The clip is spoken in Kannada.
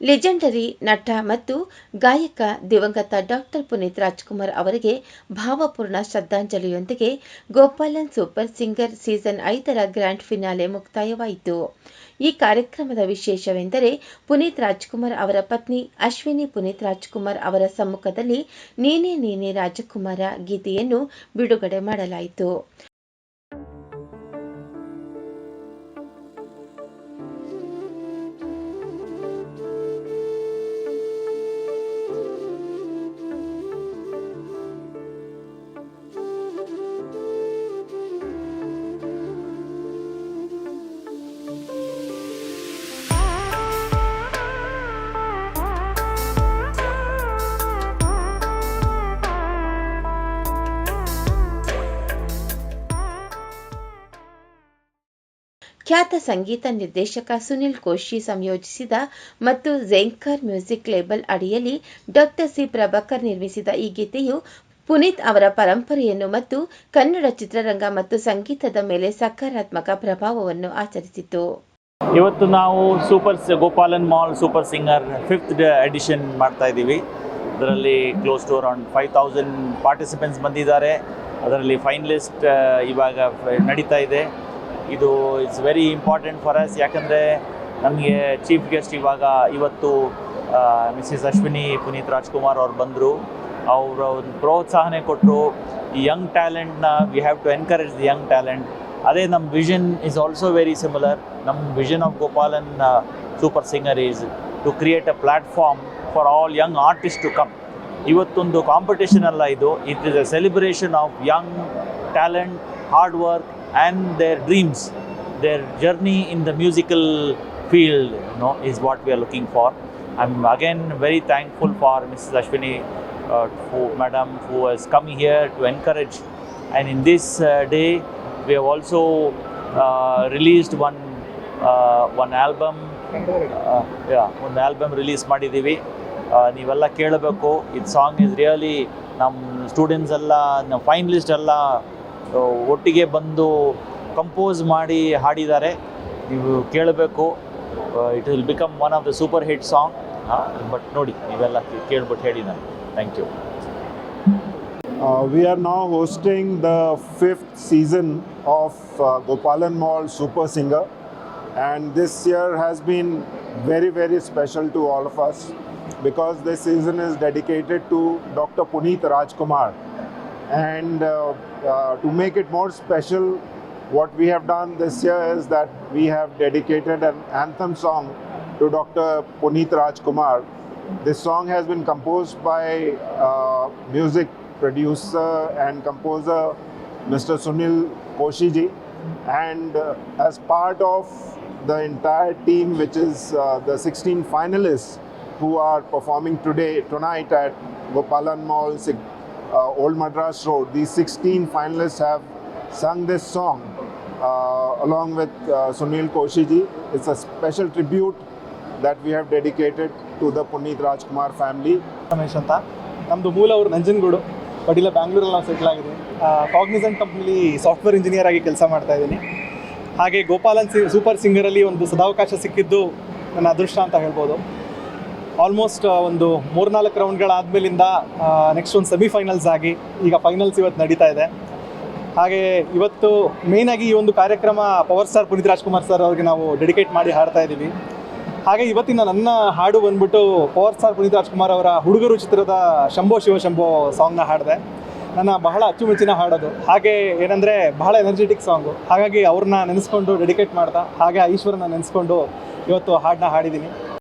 ಲೆಜೆಂಡರಿ ನಟ ಮತ್ತು ಗಾಯಕ ದಿವಂಗತ ಡಾಕ್ಟರ್ ಪುನೀತ್ ರಾಜ್ಕುಮಾರ್ ಅವರಿಗೆ ಭಾವಪೂರ್ಣ ಶ್ರದ್ಧಾಂಜಲಿಯೊಂದಿಗೆ ಗೋಪಾಲನ್ ಸೂಪರ್ ಸಿಂಗರ್ ಸೀಸನ್ ಐದರ ಗ್ರ್ಯಾಂಡ್ ಫಿನಾಲೆ ಮುಕ್ತಾಯವಾಯಿತು. ಈ ಕಾರ್ಯಕ್ರಮದ ವಿಶೇಷವೆಂದರೆ ಪುನೀತ್ ರಾಜ್ಕುಮಾರ್ ಅವರ ಪತ್ನಿ ಅಶ್ವಿನಿ ಪುನೀತ್ ರಾಜ್ಕುಮಾರ್ ಅವರ ಸಮ್ಮುಖದಲ್ಲಿ ನೀನೇ ನೀನೇ ರಾಜಕುಮಾರ ಗೀತೆಯನ್ನು ಬಿಡುಗಡೆ ಮಾಡಲಾಯಿತು. ಖ್ಯಾತ ಸಂಗೀತ ನಿರ್ದೇಶಕ ಸುನಿಲ್ ಕೋಶಿ ಸಂಯೋಜಿಸಿದ ಮತ್ತು ಝೆಂಕರ್ ಮ್ಯೂಸಿಕ್ ಲೇಬಲ್ ಅಡಿಯಲ್ಲಿ ಡಾಕ್ಟರ್ ಸಿ ಪ್ರಭಾಕರ್ ನಿರ್ಮಿಸಿದ ಈ ಗೀತೆಯು ಪುನೀತ್ ಅವರ ಪರಂಪರೆಯನ್ನು ಮತ್ತು ಕನ್ನಡ ಚಿತ್ರರಂಗ ಮತ್ತು ಸಂಗೀತದ ಮೇಲೆ ಸಕಾರಾತ್ಮಕ ಪ್ರಭಾವವನ್ನು ಆಚರಿಸಿತು. ಇವತ್ತು ನಾವು super Gopalan mall super singer fifth edition ಮಾಡ್ತಾ ಇದ್ದೀವಿ. ಅದರಲ್ಲಿ close to around five thousand participants ಬಂದಿದ್ದಾರೆ. ಅದರಲ್ಲಿ ಫೈನಲಿಸ್ಟ್ ಇವಾಗ ನಡೀತಾ ಇದೆ. ಇದು it's very important for us ಯಾಕಂದರೆ ನಮಗೆ ಚೀಫ್ ಗೆಸ್ಟ್ ಇವಾಗ ಇವತ್ತು ಮಿಸ್ಸಿಸ್ ಅಶ್ವಿನಿ ಪುನೀತ್ ರಾಜ್ಕುಮಾರ್ ಅವ್ರು ಬಂದರು. ಅವರ ಒಂದು ಪ್ರೋತ್ಸಾಹನೆ ಕೊಟ್ಟರು ಈ young ಟ್ಯಾಲೆಂಟ್ನ we have to encourage the young talent ಅದೇ ನಮ್ಮ vision is also very similar ನಮ್ಮ vision of Gopalan super singer is to create a platform for all young artist to come ಇವತ್ತೊಂದು ಕಾಂಪಿಟೇಷನ್ ಅಲ್ಲ ಇದು. It is a celebration of young talent hard work and their dreams their journey in the musical field you know is what we are looking for i'm again very thankful for mrs ashwini uh, who madam who has come here to encourage and in this uh, day we have also uh, released one uh, one album yeah ಒಂದು ಆಲ್ಬಮ್ ರಿಲೀಸ್ ಮಾಡಿದ್ದೀವಿ ಆ, ನೀವೆಲ್ಲ ಕೇಳಬೇಕು ಇದು ಸಾಂಗ್ ಇಸ್ ರಿಯಲಿ ನಮ್ಮ ಸ್ಟೂಡೆಂಟ್ಸ್ ಎಲ್ಲ ನಮ್ಮ ಫೈನಲಿಸ್ಟ್ ಎಲ್ಲ ಆ, ಒಟ್ಟಿಗೆ ಬಂದು ಕಂಪೋಸ್ ಮಾಡಿ ಹಾಡಿದ್ದಾರೆ. ನೀವು ಕೇಳಬೇಕು. It will become one of the super hit song but ನೋಡಿ, ನೀವೆಲ್ಲ ಕೇಳ್ಬಿಟ್ಟು ಹೇಳಿ ನಾನು thank you we are are hosting the fifth season of Gopalan mall super singer and this year has been very very special to all of us because this season is dedicated to doctor Puneeth Dr. And uh, uh, to make it more special, what we have done this year is that we have dedicated an anthem song to Dr. Puneet Rajkumar. This song has been composed by uh, music producer and composer Mr. Sunil Koshiji, and uh, as part of the entire team, which is uh, the 16 finalists who are performing today, tonight at Gopalan Mall, Old Madras Road, these 16 finalists have sung this song uh, along with uh, Sunil Koshiji. It's a special tribute that we have dedicated to the Puneet Rajkumar family. Ramesh ಅಂತ ನಮ್ಮದು ಮೂಲ ಅವರು ನಂಜನಗೂಡು ಬಟ್ ಇಲ್ಲ ಬ್ಯಾಂಗ್ಳೂರಲ್ಲಿ ನಾವು ಸೆಟ್ಲ್ ಆಗಿದ್ದೀವಿ ಕಾಗ್ನಿಸೆಂಟ್ ಕಂಪ್ನಿಲಿ ಸಾಫ್ಟ್ವೇರ್ ಇಂಜಿನಿಯರ್ ಆಗಿ ಕೆಲಸ ಮಾಡ್ತಾ ಇದ್ದೀನಿ ಹಾಗೆ ಗೋಪಾಲನ್ ಸಿ ಸೂಪರ್ ಸಿಂಗರಲ್ಲಿ ಒಂದು ಸದಾವಕಾಶ ಸಿಕ್ಕಿದ್ದು ನನ್ನ ಅದೃಷ್ಟ ಅಂತ ಹೇಳ್ಬೋದು ಆಲ್ಮೋಸ್ಟ್ ಒಂದು ಮೂರ್ನಾಲ್ಕು ರೌಂಡ್ಗಳಾದಮೇಲಿಂದ ನೆಕ್ಸ್ಟ್ ಒಂದು ಸೆಮಿಫೈನಲ್ಸ್ ಆಗಿ ಈಗ ಫೈನಲ್ಸ್ ಇವತ್ತು ನಡೀತಾ ಇದೆ. ಹಾಗೆ ಇವತ್ತು ಮೇಯ್ನಾಗಿ ಈ ಒಂದು ಕಾರ್ಯಕ್ರಮ power star Puneeth Rajkumar sir ಅವ್ರಿಗೆ ನಾವು ಡೆಡಿಕೇಟ್ ಮಾಡಿ ಹಾಡ್ತಾ ಇದ್ದೀವಿ. ಹಾಗೆ ಇವತ್ತಿನ ನನ್ನ ಹಾಡು ಬಂದ್ಬಿಟ್ಟು ಪವರ್ ಸ್ಟಾರ್ ಪುನೀತ್ ರಾಜ್ಕುಮಾರ್ ಅವರ ಹುಡುಗರು ಚಿತ್ರದ ಶಂಭೋ ಶಿವ ಶಂಭೋ ಸಾಂಗ್ನ ಹಾಡಿದೆ. ನನ್ನ ಬಹಳ ಅಚ್ಚುಮೆಚ್ಚಿನ ಹಾಡೋದು ಹಾಗೆ ಏನಂದರೆ ಬಹಳ ಎನರ್ಜೆಟಿಕ್ ಸಾಂಗು ಹಾಗಾಗಿ ಅವ್ರನ್ನ ನೆನೆಸ್ಕೊಂಡು ಡೆಡಿಕೇಟ್ ಮಾಡ್ತಾ, ಹಾಗೆ ಈಶ್ವರನ ನೆನೆಸ್ಕೊಂಡು ಇವತ್ತು ಹಾಡನ್ನ ಹಾಡಿದ್ದೀನಿ.